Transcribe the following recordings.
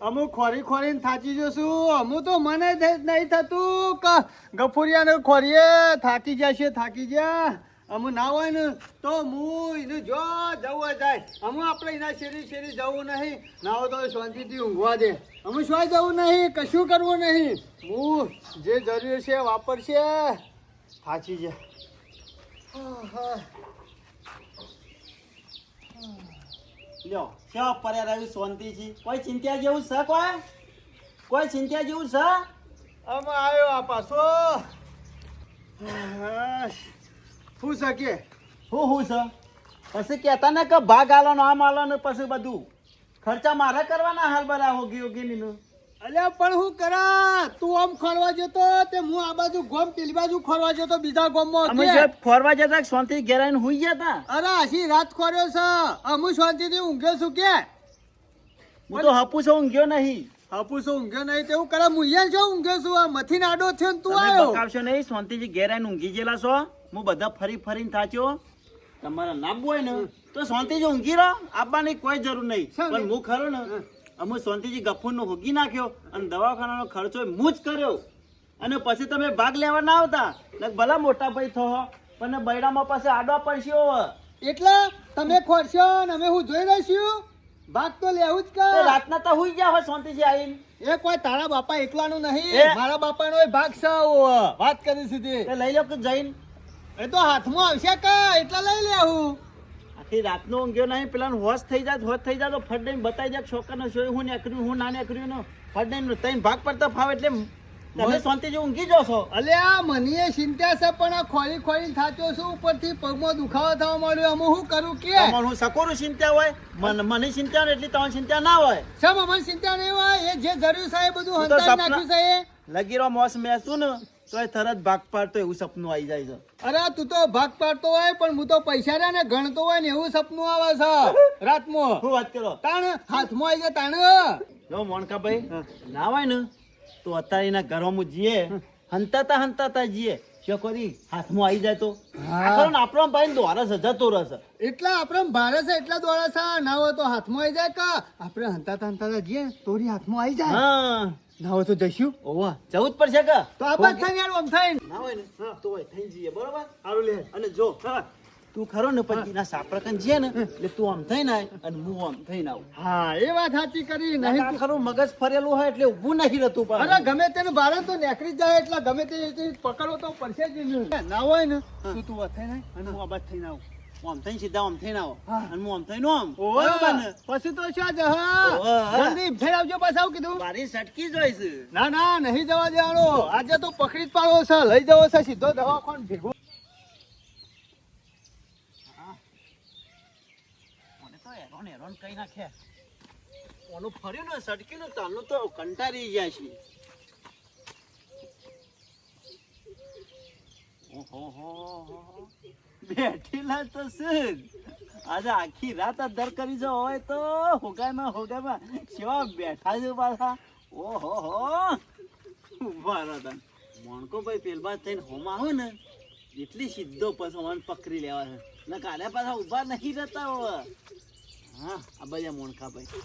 અમુક ખોરી ખોરીને થાચી જશું. અમુક તો મને નહીં થતું. કે, ગફુરિયાને ખોરીએ થાકી જશે થાકી ગયા. અમુ ના હોય ને, તો હું એને જો જવું જાય. અમુ આપણે એના શેરી શેરી જવું નહીં. ના હોય તો શાંતિથી ઊંઘવા દે. અમુ શું જવું નહીં, કશું કરવું નહીં. હું જે જરૂરી છે વાપરશે. થાચી જાય આહા. લ્યો ક્યાં પર્યા રહ્યું શાંતિ કોઈ ચિંતા જેવું છે કોઈ? કોઈ ચિંતા જેવું છે? આમાં આવ્યો આ પાછો. શું છે શકે હું હું છે? પછી કહેતા ને કે ભાગ આલો આમ આલો ને પછી બધું. ખર્ચા મારે કરવાના હાલ બરા હોગી હોગી ની અલ્યા પણ હું કરા? તું આમ ખોરવા જતો તે હું આ બાજુ ગોમ પેલી બાજુ ખોરવા જતો બીજા ગોમમાં અમે કે? જે ફરવા જતા શાંતિ ઘેરાઈને હુઈ ગયા અરે આશી રાત ખોર્યો છે. અમુ શાંતિથી ઊંઘ્યો છું કે? હું તો હપુ છો ઊંઘ્યો નહીં. હપુસો ઊંઘ્યો નહીં તેવું કરે હું અહીંયા જો ઊંઘ્યો છું? આ મથી આડો થયો ને તું આવ્યો બકાવશો નહીં શાંતિજી ઘેરાઈને ઊંઘી ગયેલા છો? હું બધા ફરી ફરીને થાચ્યો. તમારે લાંબુ હોય ને તો શાંતિથી ઊંઘી રહો. આપવાની કોઈ જરૂર નહીં. પણ હું ખરો ને અમે શાંતિથી ગફુરનો હોગી નાખ્યો અને દવાખાનાનો ખર્ચો હું જ કર્યો. અને પછી તમે ભાગ લેવા ના આવતા. ભલા મોટા ભાઈ થો પણ બૈડામાં પાસે આડવા પડશે હવે. એટલે તમે ખોરશો ને અમે હું જોઈ રહીશું ભાગ તો લેવું જ કર. રાતના તો હુઈ ગયા હોય શાંતિજી આવીને. એ કોઈ તારા બાપા એકલાનું નહીં. મારા બાપાનો ભાગ છે વાત કરી સીધી. લઈ લો કે જઈને. એ તો હાથમાં આવશે કા? એટલે લઈ લે આખી રાતનો ઊંઘ્યો નહીં પેલા હોશ થઈ જાય હોશ થઈ જાય તો ફટ દઈને બતાવી જાય છોકરાને શોય હું નીકળ્યું હું ના નીકળ્યું ને ફટ દઈને તઈને ભાગ પડતા ફાવે એટલે તમે શાંતિ જે ઊંઘી જશો અલે આ મને ચિંતા છે પણ આ ખોરી ખોરી થાચો છું ઉપરથી પગમાં દુખાવો થવા મળ્યો અમે શું કરું કે? તમારે હું સકોરું ચિંતા હોય મને મને ચિંતા હોય એટલી તમારી ચિંતા ના હોય. સમ અમને ચિંતા નહીં હોય. એ જે જરૂર છે એ બધું હંતાઈ નાખ્યું છે એ. લગીરો મોસ મેસું ને. તો એ તરત ભાગ પાડતો એવું સપનું આવી જાય છે. અરે તું તો ભાગ પાડતો હોય પણ હું તો પૈસા રહ્યા ને ગણતો હોય ને એવું સપનું આવે છે. રાતમાં. શું વાત કરો? તાણ હાથમાં આવી જાય તાણ. જો મોણકા ભાઈ ના હોય ને તો અત્યારે એના ઘરોમાં જઈએ હંતાતા હંતાતા જઈએ. શું કરી હાથમાં આવી જાય તો. હા. આ ને આપણો ભાઈ દોરસ જતો રહેશે એટલા આપણે ભારે છે એટલા દોડા છે. ના હોય તો હાથમાં આવી જાય કા આપણે હંતાતા હંતાતા જઈએ તોરી હાથમાં આવી જાય. હા. ના હોય તો જઈશું. ઓવા જવું જ પડશે કે? તો આ બાદ થઈને યાર આમ થઈને ના. હોય ને? તો હોય થઈ જઈએ બરોબર? સારું લે. અને જો તું ખરો ને પછી ના સાપડા છે ને એટલે તું આમ થઈને આય અને હું આમ થઈને આવું. હા એ વાત સાચી કરી. નહીં તું ખરું મગજ ફરેલું હોય એટલે ઊભું નહીં રહેતું અરે પણ ગમે તેનું બારે તો નેકરી જ જાય એટલે ગમે તે પકડો તો પડશે જ ને. ના હોય ને તું તું થઈ નાય અને હું આ બાદ થઈને આવું. હું આમ થઈને સીધા આમ થઈને આવો. અને હું આમ થઈને આમ પછી તો શું જ. જલ્દી ફેર આવજો પાછા આવું કીધું. મારી સટકી જોઈશ ના ના નહીં જવા દેવાનો. આજે તો પકડી જ પાડો છે લઈ જવો છે સીધો દવાખાન ભેગો. મને તો હેરોન હેરોન કઈ નાખ્યા ઓનું ફર્યું ને સટક્યું ને તો કંટાળી જાય છે બેઠેલા તો શું? આજે આખી રાત દર કરી જો હોય તો હોગામાં હોગામાં કેવા બેઠા છે પાછા. ઓહો હો. ઊભા રહો મોણકો ભાઈ પેલબા થઈને હોમાં આવે ને, એટલી સીધો પછી મને પકડી લેવા છે. ને કાલે પાછા ઊભા નહીં રહેતા હોય હા, આ બધા મોણકા ભાઈ.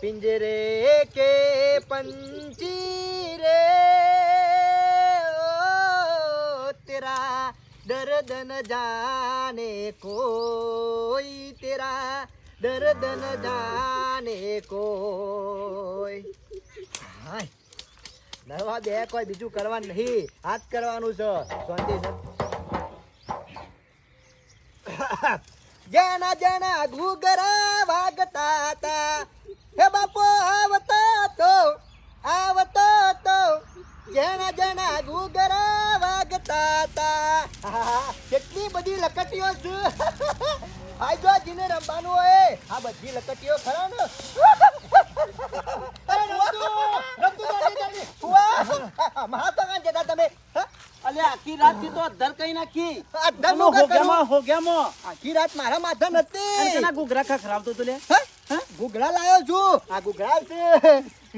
પિંજરે કે પંચી રે? દર્દ ન જાને કોઈ તેરા. દર્દ ન જાને કોઈ. નવા બે કોઈ બીજું કરવાનું નહીં. હાથ કરવાનું છે. શાંતિ જેના જેના ઘૂઘરા વાગતા હતા. હે બાપો, આવતા તો, આવતો તો. જેના જેના ઘૂઘરા વાગતા હતા. કેટલી બધી લકટીઓ છે. આ જો જીને રમવાનું હોય. આ બધી લકટીઓ ખરા ને? મહાત્મા જતા તમે. અલે આખી રાતથી તો અધર કઈ નાખી. કરું? હોગ્યામાં હોગ્યામાં. આખી રાત મારા માથા નથી. તેના ઘૂઘરા ખખડાવતો તો લે? હા? ઘૂઘરા લાયો છું. આ ઘૂઘરા છે.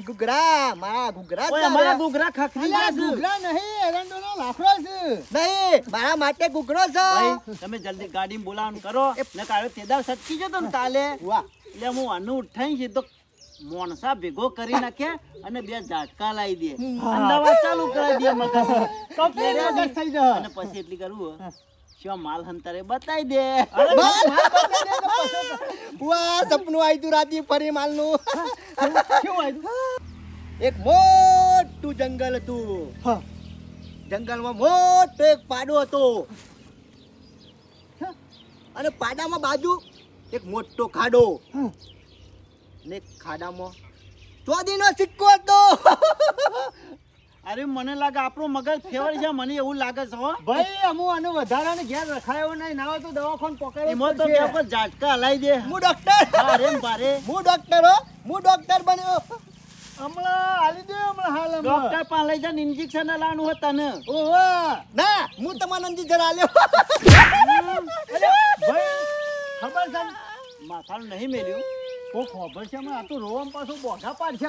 ઘૂઘરા મારા ઘૂઘરા છે મારા ઘૂઘરા ખખરી છે ઘૂઘરા નહીં એરંડોનો લાકડો છે. નહીં મારા માટે ઘૂઘરો છે. તમે જલ્દી ગાડી બોલાવન કરો. ને કાલે તેદાર સટકી જતો ને તાલે. વાહ. એટલે હું આનું ઉઠાઈ તો મોણસા ભેગો કરી નાખે અને બે ઝાટકા લાવી દે. અને ચાલુ કરાવી દે મગજ. કમ્પ્લીટ મગજ થઈ જાય અને પછી એટલી કરવું શું માલ હંતારે બતાવી દે. વાહ સપનું આવ્યું તું રાતે ફરી માલનું. શું આવ્યું? એક મોટું જંગલ હતું. જંગલમાં મોટો એક પાડો હતો. અને પાડામાં બાજુ એક મોટો ખાડો. ને ખાડામાં ચોદીનો સિક્કો હતો. અરે મને લાગે આપણું મગજ ફેવર છે મને એવું લાગે છે હો. ભાઈ અમુ આને વધારાને ઘેર રખાયો નહીં ના હોય તો દવાખાન પકડે એમાં તો. બે પર ઝાટકા હલાઈ દે. હું ડોક્ટર ને ભારે. હું ડોક્ટર હો હું ડોક્ટર બન્યો. હમણાં હાલી દે હમણાં હાલ ડોક્ટર પાસે લઈ જાય ઇન્જેક્શન લાવવાનું હો તને. ઓહો. ના હું તમારા અંજી જરા આલ્યો અરે ભાઈ ખબર છે ને? માથાનું નહીં મેલ્યું. કોક ખબર છે હમણાં આ તો રોવા પાછું બોઘા પાડશે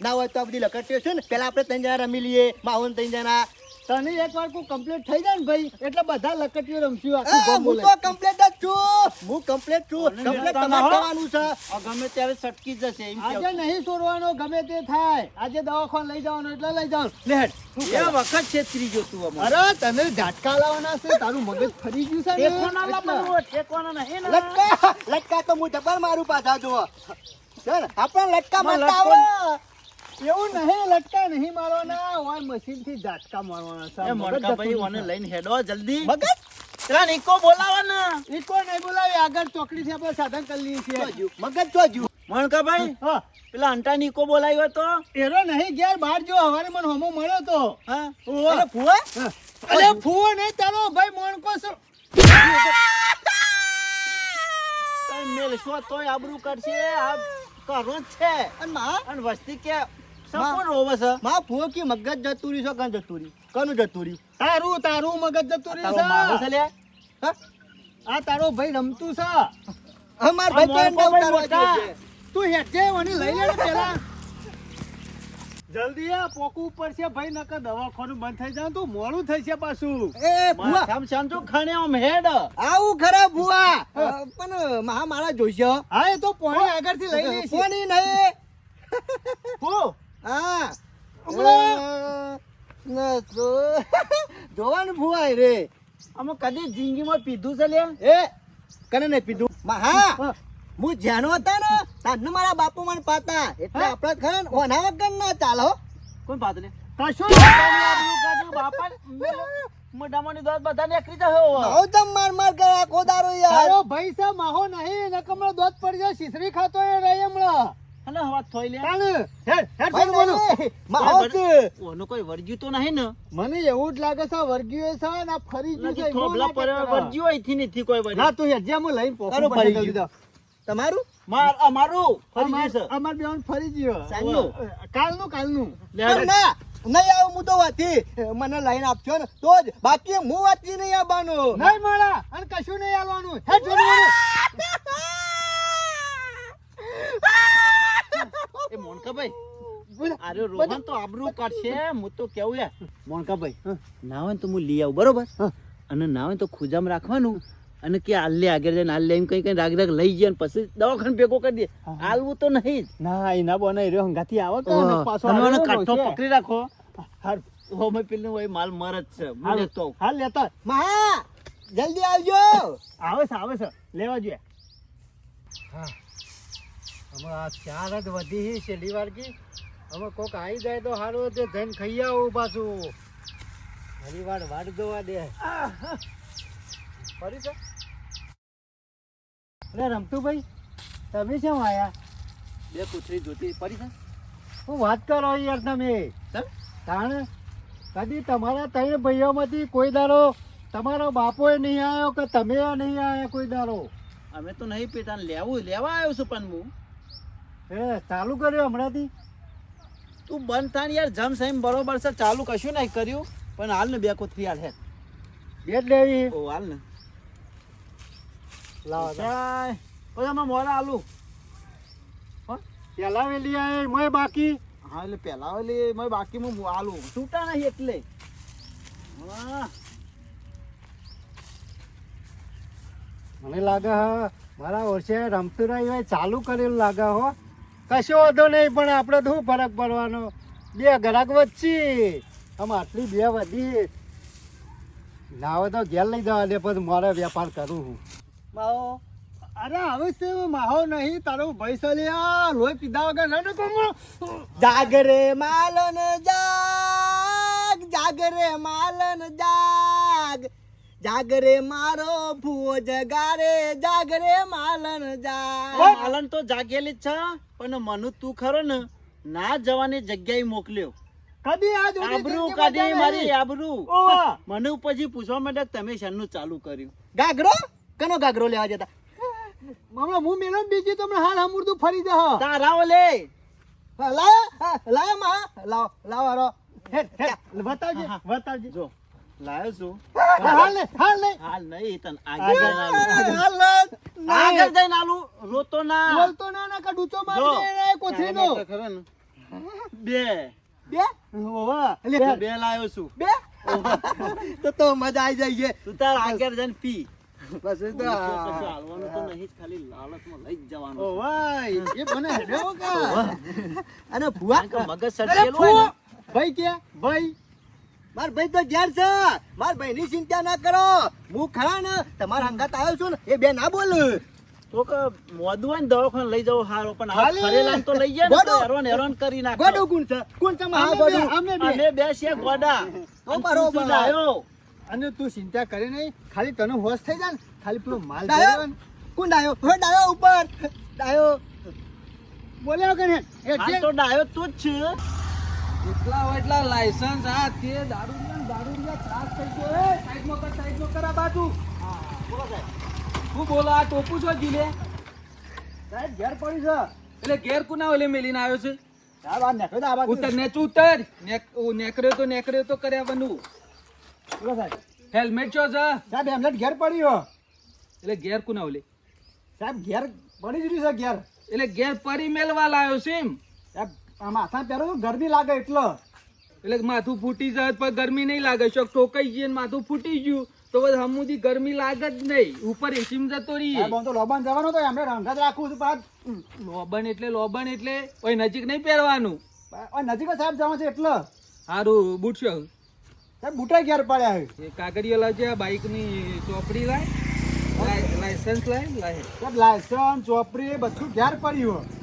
ના હોય તો આ બધી લકટીઓ છે ને. પેલા આપણે ત્રણ જણા રમી લઈએ માહોન ત્રણ જણા. તને એક વાર કોઈ કમ્પ્લીટ થઈ જાય ને ભાઈ એટલે બધા લકટીઓ રમશું આખું હું તો કમ્પ્લીટ જ છું. હું કમ્પ્લીટ છું. કમ્પ્લીટ તમારે કરવાનું છે. ગમે ત્યારે સટકી જશે એમ આજે નહીં છોડવાનો ગમે તે થાય. આજે દવાખાન લઈ જવાનો એટલે લઈ જવાનું લેટ હેડ. એ વખત છે ત્રીજો તું અમારે. અરે તને ઝાટકા લાવવાના છે તારું મગજ ફરી ગયું છે ટેકવાના ટેકવાનો નહીં ને. લટકા લટકા તો હું જબર મારું પાછા જો ચાલ આપણા લટકા મારતા આવડે એવું નહીં લટકા નહીં મારવાના. હોય મશીનથી ઝાટકા મારવાના છે. એ ભાઈ ઓને લઈને હેડો જલ્દી. મગજ? પેલા નિકો બોલાવાના. ને નહીં બોલાવી આગળ ચોકડીથી આપણે સાધન કરી લઈએ છીએ. મગજ તો જુ મણકા ભાઈ હા પેલા અંટા નિકો બોલાવ્યો તો એરો નહીં ઘેર બહાર જો હવારે મને હોમો મળ્યો તો. હા. અરે ફુવા? અરે ફુવો નહીં તારો ભાઈ મોણકો શું મેલ મેલશો તોય આબરૂ કરશે આ કરો છે? અને માં? અને વસ્તી કે સપોર રોવે છે માં ફોકી મગજ જતુરી છો છે કાં જતું રહ્યું કોનું તારું તારું મગજ જતુરી તારો મારો છે છે લે આ તારો ભાઈ રમતું છે અમાર ભાઈ તો એન્ડ ઉતારવા છે. તું હેઠે મને લઈ લે પેલા. જલ્દી આ પોકું ઉપર છે ભાઈ નકર દવાખાનું બંધ થઈ જાય તો મોડું થઈ છે પાછું. એ ફુવા માથામાં શાંતો ખાણે આમ હેડ. આવું ખરા ફુવા પણ મહા મારા જોઈશે. હા એ તો પોણી આગળથી લઈ લઈશ પોણી નહીં. હું હા. ના જોવાનું ફુવાય રે. અમે કદી જિંદગીમાં પીધું છે લે એ કને નહીં પીધું? હા. હું. જ્યાંનો હતા ને તારનું મારા બાપુ મને પાતા. એટલે હા? આપણે ખાન ઓના વગર ના ચાલે કોણ પાત લે કશું પોતાની બાપા મોઢામાંની દોત બધા નીકળી જશે હવે. આવો તમ માર માર કરે ખોદારો યાર. તારો ભાઈ સાહેબ માહો નહીં. નકમળો દોત પડી જાય. શીસરી ખાતો એ રહી હમણાં. અને હવા થોઈ લે. હેડ હેડ ભાઈ બોલો બોલો. નહીં, માહો છે. ઓનું કોઈ વર્જ્યું તો નહીં ને. મને એવું જ લાગે છે વર્ગીય છે ને આ ફરી ગયું છે નથી પર વર્જ્યું હોયથી નથી કોઈ વર્જ્યું. ના તું હેડ હું લઈને ગયું. તો. તમારું? માર અમારું ફરી ગયું છે. અમાર બેન ફરી ગયો. સાંજનું? કાલનું કાલનું. લે પણ હેડ. ના નહીં આવું હું તો વાતી. મને લાઈન આપશો ને. તો જ. બાકી હું વાતી નહીં આવવાનું. નહીં મળા. અને કશું નહીં આવવાનું. જોડવાનું એ મોનકાભાઈ અરે રોહન તો આબરૂ કાઢશે હું તો કેવું લે મોનકાભાઈ. ના હોય તો હું લઈ આવું બરોબર? અને ના હોય તો ખુજામ રાખવાનું અને કે આલ્લે આગળ જઈને આલ્લે એમ કઈ કઈ રાગ રાગ લઈ જાય ને પછી દવાખાને ભેગો કરી દે. આલવું તો નહીં જ. ના એના બોને રહ્યો હંગાથી આવે તો પાછો તમે કાઠો પકડી રાખો. હાર, ઓ મેં પેલું હોય માલ મર જ છે. હું લેતો હાલ લેતા. મહા જલ્દી આવજો. આવે છે આવે છે. લેવા જોઈએ. હા. હમણાં આ ચાર જ વધી છેલ્લી વાર કી. હવે કોક આવી જાય તો સારું તે જઈને ખાઈ આવું પાછું. ઘણી વાર વાટ જોવા દે. ફરી છે અરે રમતું ભાઈ તમે કેમ આયા? બે કૂતરી જોતી. પડી છે હું વાત કરો યાર તમે. તાણે કદી તમારા ત્રણ ભાઈઓમાંથી કોઈ દારો તમારો બાપોય નહીં આવ્યો કે તમે નહીં આવ્યા કોઈ દારો અમે તો નહીં પીતા લેવું લેવા આવ્યો છું પણ હું. એ ચાલુ કર્યું હમણાંથી? તું બંધ થાય યાર જમ સેમ બરોબર છે ચાલુ કશું નહીં કર્યું પણ હાલ ને બે કૂતરી હાલ હે બેટ લેવી. ઓ હાલ ને. લાવ. જાય. પછી અમે મોડા આલુ. પેલા વેલી આય મય બાકી. હા એટલે પેલા વેલી મેં બાકી હું આલુ. છૂટા નહીં એટલે. હા મને લાગે હા મારા વર્ષે રમતું રહ્યું ચાલુ કરેલું લાગે હો. કશો વાંધો નહીં પણ આપણે શું ફરક પડવાનો? બે ગ્રાહક વચ્ચે. આમ આટલી બે વધી. ના હોય તો ઘેર લઈ જવા દે પછી મારે વેપાર કરું હું. માવો અરે હવે છે માહો નહીં તારો ભાઈ આ લોહી પીધા વગર રડો કમો જાગરે માલન જાગ જાગરે માલન જાગ. જાગરે મારો ભૂવો જગારે જાગરે માલન જાગ. માલન તો જાગેલી જ છે. પણ મનુ તું ખરો ને ના જવાની જગ્યાએ મોકલ્યો. કદી આ આબરૂ કાઢી મારી આબરૂ. મને પછી પૂછવા માટે તમે શાનું ચાલુ કર્યું? ગાગરો? કનો ગાગરો લેવા જતા? હમણાં હું મેલો બીજી તમને હાલ હમુરતું ફરી જા તારા ઓલે લાયા. લાયા માં લાવ લાવ હારો. હેડ હેડ. બતાવજે બતાવજે. જો લાયો છું. હાલ ને હાલ ને. હાલ નહીં તને આગળ જઈને આલું. આગળ જઈને આલું. રોતો ના. બોલતો ના ડૂચો. મારી દે આમાં ખરો ને. બે. બે? ઓવા બે બે લાયો છું. બે? તો તો મજા આવી જાય છે. તું તાર આગળ જન પી. બસ એ તો હાલવાનું તો નહીં ખાલી લાલચમાં લઈ જ જવાનું છે. ઓવા એ મને હેડ્યો કા. અને ભુવા કે મગજ અરે હોય ભાઈ કે? ભાઈ. માર ભાઈ તો ઘેર છે. માર ભાઈની ચિંતા ના કરો. હું ખરા ને તમારા હંગાત આવ્યો છું ને એ બે ના બોલ. તો કે મોદું દવાખાને લઈ જાવ હારો પણ આ તો લઈ જાય ને. હેરાન હેરાન કરી નાખે. ગોડો કોણ છે. કોણ છે મહા ગોડો અમે બે. અમે બે છે ગોડા. ઓ બરોબર. આયો અને તું ચિંતા કરે નહીં. ખાલી તને હોશ થઈ જાય ને ખાલી પેલો માલ ડાયો. ભર્યો ને. કોણ ડાયો? હો ડાયો ઉપર. ડાયો. બોલ્યો કે ને એ તો ડાયો તું જ છે. એટલા એટલા લાયસન્સ. આ તે દારૂ દારૂ ત્રાસ થઈ ગયો. સાઈડ સાઈડમાં કર સાઈડમાં કર આ બાજુ. હા બોલો આ ટોપુ છો જીલે સાહેબ ઘેર પડી છે. એટલે ઘેર કુના ઓલે મેલીને આવ્યો છે? સાહેબ આ નેકડે આ બાજુ. ઉતર ને ઉતર. નેક નેકર્યો તો નેકર્યો તો કર્યા બનવું. બોલો સાહેબ. હેલ્મેટ છો છે સાહેબ હેલ્મેટ ઘેર પડ્યો એટલે ઘેર કુના ઓલે? સાહેબ ઘેર પડી જ છે ઘેર. એટલે ઘેર પરી મેલવા લાવ્યો છે એમ? સાહેબ આ માથા પહેરો ગરમી લાગે એટલો. એટલે માથું ફૂટી જાય પણ ગરમી નહીં લાગે. શોક ટોકાઈ ગયું ને માથું ફૂટી ગયું. તો પછી હમુજી ગરમી લાગે જ નહીં. ઉપર એસીમ જતો રહી તો લોબન જવાનો તો એમને રંગત રાખવું છું પાછ. લોબન એટલે લોબન એટલે ઓય નજીક નહીં પહેરવાનું. નજીક જ સાહેબ જવાનું છે એટલે. સારું બૂટ શું સાહેબ બૂટા ક્યારે પડ્યા એ કાગળિયા લાવજે બાઇકની ચોપડી લાય. લાય- લાયસન્સ લાય લાય. સાહેબ લાયસન્સ ચોપડી બધું ક્યારે પડ્યું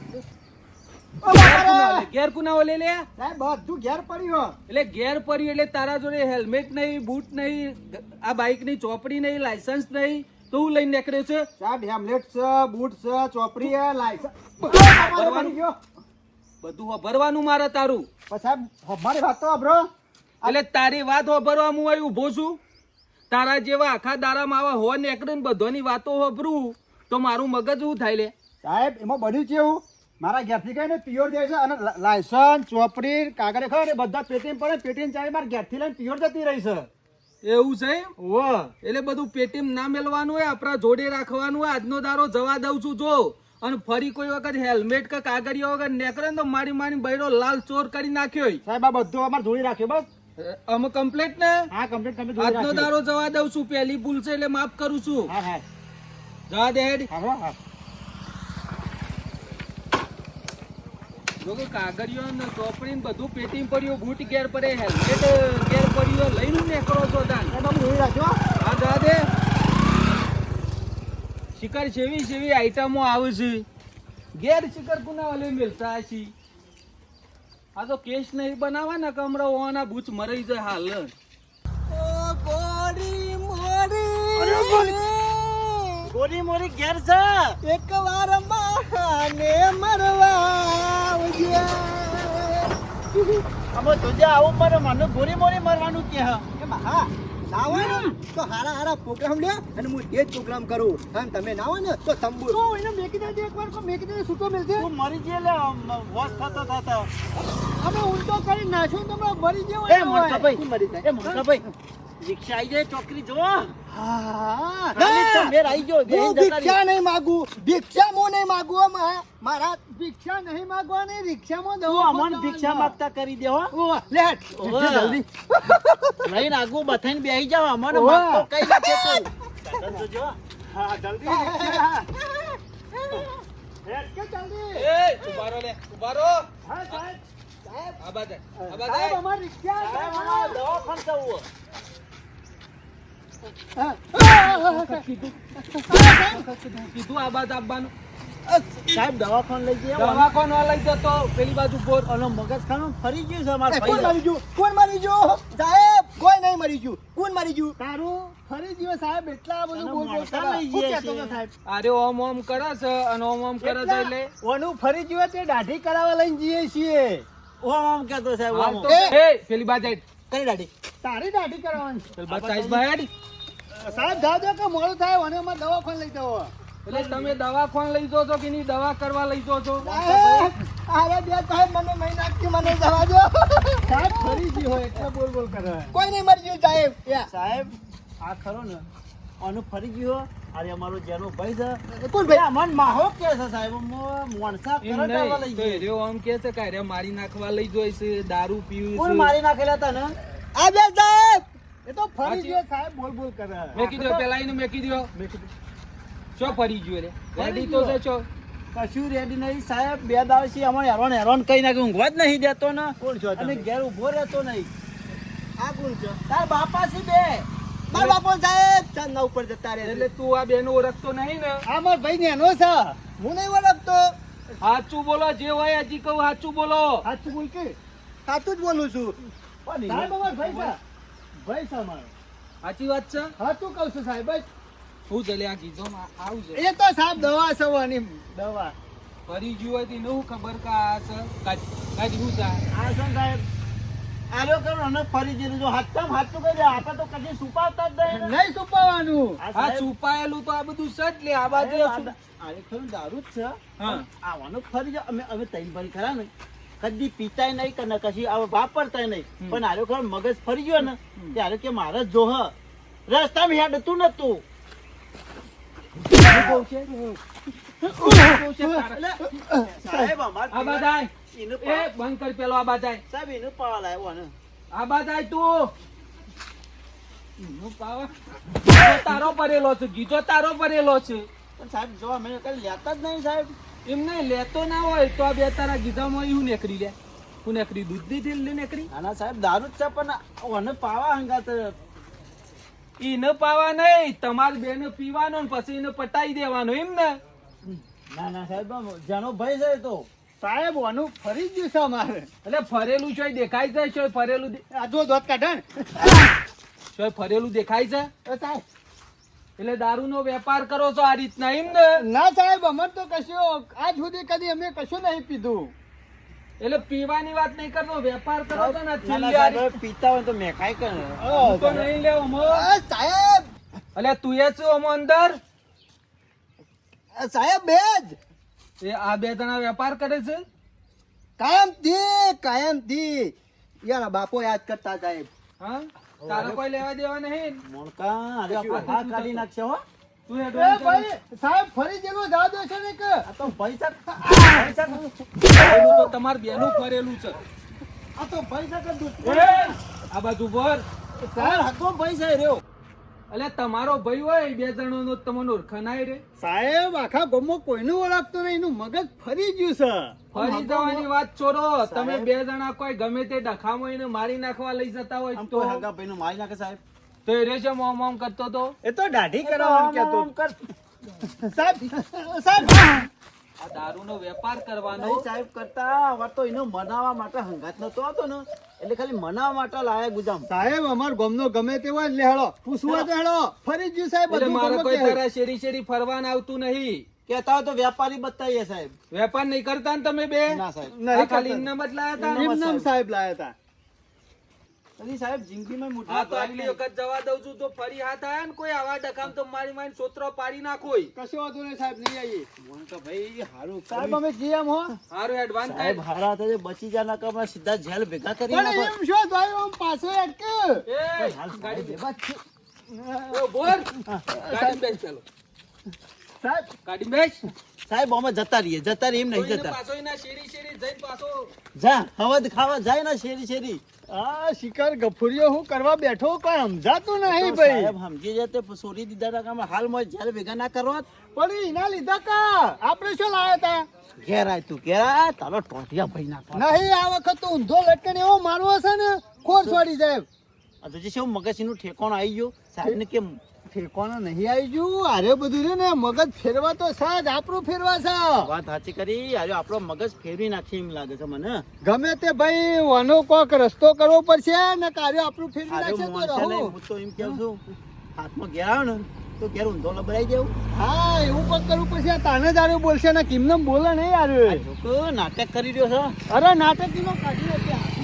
ઘેર બાપા કુના રે! ઓલે? ઘેર કુના ઓલે લે? સાહેબ બધું ઘેર પડ્યું એટલે ઘેર પડ્યું એટલે તારા જોડે હેલ્મેટ નહીં બૂટ નહીં આ બાઇકની ચોપડી નહીં લાયસન્સ નહીં તો હું લઈને નીકળ્યો છે. સાહેબ હેલ્મેટ છે બૂટ છે ચોપડી છે લાયસન્સ બધું ભરવાનું મારે તારું. પણ સાહેબ મારી વાત તો સાંભળો. એટલે તારી વાત હોભરવા હું અહીં ઊભો છું. તારા જેવા આખા દારામાં આવા હો નીકળે ને બધાની વાતો હોભરું તો મારું મગજ શું થાય લે? સાહેબ એમાં બધું કેવું મારા ઘેરથી કઈ ને પિયોર જાય છે અને લાયસન્સ ચોપડી કાગળ ખબર બધા પેટીએમ પડે પેટીએમ ચાવી મારા ઘેરથી લઈને પિયોર જતી રહી છે. એવું છે? ઓ એટલે બધું પેટીમ ના મેલવાનું હોય આપણા જોડે રાખવાનું હોય આજનો દારો જવા દઉં છું જો. અને ફરી કોઈ વખત હેલ્મેટ કે કાગળિયા વગર નીકળે ને તો મારી મારી બૈરો લાલ ચોર કરી નાખ્યો સાહેબ આ બધું અમારે જોડી રાખ્યો બસ. અમે કમ્પ્લેટ ને? હા કમ્પ્લેટ તમે આજનો દારો જવા દઉં છું પહેલી ભૂલ છે એટલે માફ કરું છું. હા હા. જવા દે હેડ. હા હો, હા જો કે કાગળિયો ને ચોપડી ને બધું પેટીમાં પડ્યું બૂટ ઘેર પડે હેલ્મેટ ઘેર પડ્યો લઈને નીકળો છો તાન. હા. શિકાર જેવી જેવી આઈટમો આવે છે. ઘેર શિકાર કુના વાલે મિલતા હશે? આ તો કેસ નહીં બનાવવા ને કમરા ઓના બૂચ મરાઈ જાય હાલ. ઓ ગોરી મોરી મોરી ઘેર છે એક વાર માને મરવા અમે તુજે આવું પર મને મોરી મોરી મરવાનું કે હા? એમ હા ના હોય ને તો હારા હારા પ્રોગ્રામ લે અને હું એ જ પ્રોગ્રામ કરું. અને તમે ના હોય ને તો તંબુ તો એને મેકી દેજે એકવાર તો મેકી દેજે છૂટો મળશે હું મરી જઈએ લે વોશ થતો થતો. અમે ઊંટો કરી નાખ્યો તમે મરી જેવો એ મોટા મોટકાભાઈ મરી જાય. એ મોટકાભાઈ રિક્ષા આવી જાય ચોકરી જો. મેર આવી ગયો હું ભિક્ષા નહીં માગું. ભિક્ષા હું નહીં માગું મારા ભિક્ષા નહીં માગવાની રિક્ષામાં તું અમન ભિક્ષા માંગતા કરી દે હો. ઓવા લેટ જલ્દી. લઈને આગુ બથાઈને બેહી જાવ અમને કઈ નથી જો. હા જલ્દી. હેડ કે જલ્દી? એ ઊભા લે ઊભા હા સાહેબ. આ બાજુ આ સાહેબ બાજુ. રિક્ષા સાહેબ અમારે જવું કીધું આ બાજુ આવવાનું સાહેબ દવાખાને લઈ જઈએ. દવાખાનો લઈ જતો પેલી બાજુ બોર. અને મગજ ખાનું ફરી ગયું છે અમારા કોણ મરી ગયું? કોણ મરી ગયું? સાહેબ કોઈ નહીં મરી ગયું. કોણ મરી ગયું? તારું? ફરી જીવે સાહેબ એટલા બધું બોલ બોલ કરે. લઈ શું જઈએ કહેતો છીએ. હતો સાહેબ? અરે ઓમ ઓમ કરે છે અને ઓમ ઓમ કરે છે એટલે ઓનું ફરી જીવે તે દાઢી કરાવવા લઈને જઈએ છીએ. ઓમ ઓમ કહેતો સાહેબ. એ! પેલી બાજુ. દાઢી? તારી દાઢી કરાવવાની. સાહેબ જાજો કે મોડું થાય અને અમારે દવાખાને લઈ જાઓ એટલે તમે દવાખાને લઈ જો છો કે નહીં? દવા કરવા લઈ જો છો? સાહેબ, અરે બે સાહેબ મને નહીં નાખતી મને જવા દો. સાહેબ ફરી જી હોય એટલે બોલ બોલ કરે. કોઈ નહીં મરી ગયું સાહેબ. સાહેબ આ ખરો ને આનું ફરી ગયો અરે અમારો જેનો ભાઈ છે. કોણ ભાઈ? મન માહો કે છે સાહેબ. મોણસા એમ લઈ ગયો. રે ગઈ આમ કે છે કે અરે મારી નાખવા લઈ જોઈશ છે દારૂ પીવું કોણ મારી નાખેલા હતા ને? આ બે સાહેબ એ તો ફરી. જીવે સાહેબ બોલ બોલ કરે. મેકી દો પેલા એને મેકી દો ચો ફરી ગયો રે રેડી તો છે ચો. કશું રેડી નહીં સાહેબ. બે દાવસી અમારે હેરાન હેરાન કઈ નાખી ઊંઘવા જ નહીં દેતો ને. કોણ છો તમે? અને ઘેર ઊભો રહેતો નહીં. આ કોણ છો? તાર બાપા સી બે મારા બાપો સાહેબ. ચાંદના ઉપર જતા રહે એટલે તું આ બેનો ઓળખતો નહીં ને? આ મારો ભાઈ નેનો છે. હું નહીં ઓળખતો. સાચું બોલો જે હોય હજી કહું સાચું બોલો. સાચું બોલ કે? સાચું જ બોલું છું. પણ એને- ભાઈ છે. ભાઈ છે સાચી વાત છે? સાચું કહું છું સાહેબ જ. હું જલે આ કીધો છે. એ તો સાહેબ દવા સવાની દવા. ફરી ગયું હોય તો એને ખબર કે આ છે? કાઢી હું છે? આ છે સાહેબ? આલો કરો અને ફરી જીરું જો. હાથમ હાથું કરી દે. આપણે તો કદી સુપાવતા જ નહીં ને. નહીં છુપાવાનું આ સુપાયેલું તો આ બધું છે જ લે. આ બાજુ આ શું- ખરું દારૂ જ છે. હા. આવવાનું ફરી અમે અમે તૈન ભરી ખરા ને. કદી પીતાય નહીં કે કશી વાપરતાય નહીં. પણ આરો ખરું મગજ ફરી ગયો ને ત્યારે કે મારે જોહ. રસ્તામાં હેડ તું નતું સાહેબ અમાર એ બંધ કર પેલો આ બાજુ સાહેબ એનું પાવા લાવ્યો ને આ તું. તારો પડેલો છે ગીતો તારો પડેલો છે. પણ સાહેબ જો અમે કઈ લેતા જ નહીં સાહેબ. એમ નહીં લેતો ના હોય તો આ બે તારા ગીધામાં એવું નીકળી લે? હું નેકરી દૂધ દીધી લે નેકરી આના સાહેબ દારૂ જ છે પણ ઓને પાવા હંગાત. એને પાવા નહીં તમારે બેને પીવાનો ને પછી એને પટાઈ દેવાનો એમ ને? ના ના સાહેબ જાનો ભાઈ છે તો. સાહેબ ઓનું ફરી ગયું છે અમારે. એટલે ફરેલું છે દેખાય છે ફરેલું આ જો દોત કાઢે ને. ફરેલું દેખાય છે? સાહેબ એટલે દારૂનો વેપાર કરો છો આ રીતના એમ ને? ના સાહેબ અમે તો કશું. આજ સુધી કદી અમે કશું નહીં પીધું. એટલે પીવાની વાત નહીં કરતો વેપાર કરો છો ને ના, ના, પીતા હોય તો મેં કાંઈ કરે તો નહીં મો સાહેબ. એટલે તું એ છું અમો અંદર? આ સાહેબ બે જ એ આ બે જણા વેપાર કરે છે? કાયમથી કાયમથી યાર બાપો યાદ કરતા સાહેબ. હા? તારે કોઈ લેવા દેવા નહીં. મોણકા આજે આપણે હા કાઢી નાખશે હો. તું એ ભાઈ સાહેબ ફરી જેનો જવા દો છે ને કે આ તો પૈસા પૈસા તો તમાર બેનું ફરેલું છે. આ તો પૈસા કે એ, આ બાજુ ભર સાહેબ હકો પૈસા રહ્યો. એટલે તમારો ભાઈ હોય બે જણોનો તમને ઓળખનાય રે. સાહેબ આખા ગમો કોઈનું ઓળખતું નહીં એનું મગજ ફરી ગયું છે. ફરી જવાની વાત છોરો તમે બે જણા કોઈ ગમે તે ડખામાં એને મારી નાખવા લઈ જતા હોય તો. હગા ભાઈ મારી નાખે સાહેબ? તો એ રેજો મોમ મોમ કરતો તો. એ તો દાઢી કરાવવાનું કર. સાહેબ સાહેબ. આ દારૂનો વેપાર કરવાનો. સાહેબ કરતા હવે તો એનો મનાવવા માટે હંગાત નતો આવતો ને. એટલે ખાલી મનાવવા માટે લાયા ગુજામ સાહેબ અમાર ગમનો ગમે તે હોય ને હેળો પૂછવા તો હેળો ફરી ગયું સાહેબ બધું મારે કોઈ તારા શેરી શેરી ફરવાન આવતું નહીં. કેતા હોય તો વેપારી બતાવીએ સાહેબ. વેપાર નહીં કરતા ને તમે બે? ના સાહેબ. નહીં ખાલી. ઇનામ જ લાયા હતા એમ સાહેબ લાયા હતા હજી સાહેબ જિંદગીમાં મોટા હા તો આટલી વખત જવા દઉં છું તો ફરી હાથ આયા ને કોઈ આવા ડખામ તો મારી મારી સોત્રો પાડી નાખોય કશો વાંધો નહીં સાહેબ નહીં આવી મને તો ભાઈ હારું સાહેબ અમે જીએમ હો. સારું એડવાન્સ સાહેબ હારા તો બચી જા ના કમરા સીધા જેલ ભેગા કરી નાખો. એમ શું ભાઈ આમ પાછો અટકે? એ ગાડી દે. ઓ, બોર. ગાડી બેન ચાલો. સાહેબ કાઢી બેસ. સાહેબ અમે જતા રહીએ જતા રહીએ એમ નહીં જતા. પાછો એના શેરી શેરી જઈને પાછો. જા હવદ ખાવા જાય ને શેરી શેરી. આ શિકાર ગફુરિયો હું કરવા બેઠો પણ સમજાતું નહીં ભાઈ. સાહેબ સમજી જાય તો સોરી દીધા તા કામ હાલમાં જ્યારે ભેગા ના કરો પણ એના લીધા કા? આપણે શું લાવ્યા તા? ઘેર આય તું ઘેર આ તારો ટોટિયા ભાઈ ના નહીં આ વખત તો ઊંધો લટકણ એવો મારવો છે ને? ખોર છોડી સાહેબ હજી શું મગજનું ઠેકોણ આવી ગયું. સાહેબ ને કેમ ઠેકોનો નહીં આવી ગયું આરે બધું રે ને મગજ ફેરવા તો સાજ આપણું ફેરવા છે વાત સાચી કરી. આજે આપણો મગજ ફેરવી નાખી એમ લાગે છે મને. ગમે તે ભાઈ વાનો કોક રસ્તો કરવો પડશે ને કાર્ય આપણું ફેરવી નાખશે તો હું તો એમ કહું છું. હાથમાં ઘેર આવે ને તો ઘેર ઊંધો લબડાઈ જવું હા એવું પણ કરવું પડશે. આ તાને જ આવ્યો બોલશે ને કિમને બોલે નહીં આવ્યો નાટક કરી રહ્યો છે. અરે નાટક નો કાઢી નાખ્યા.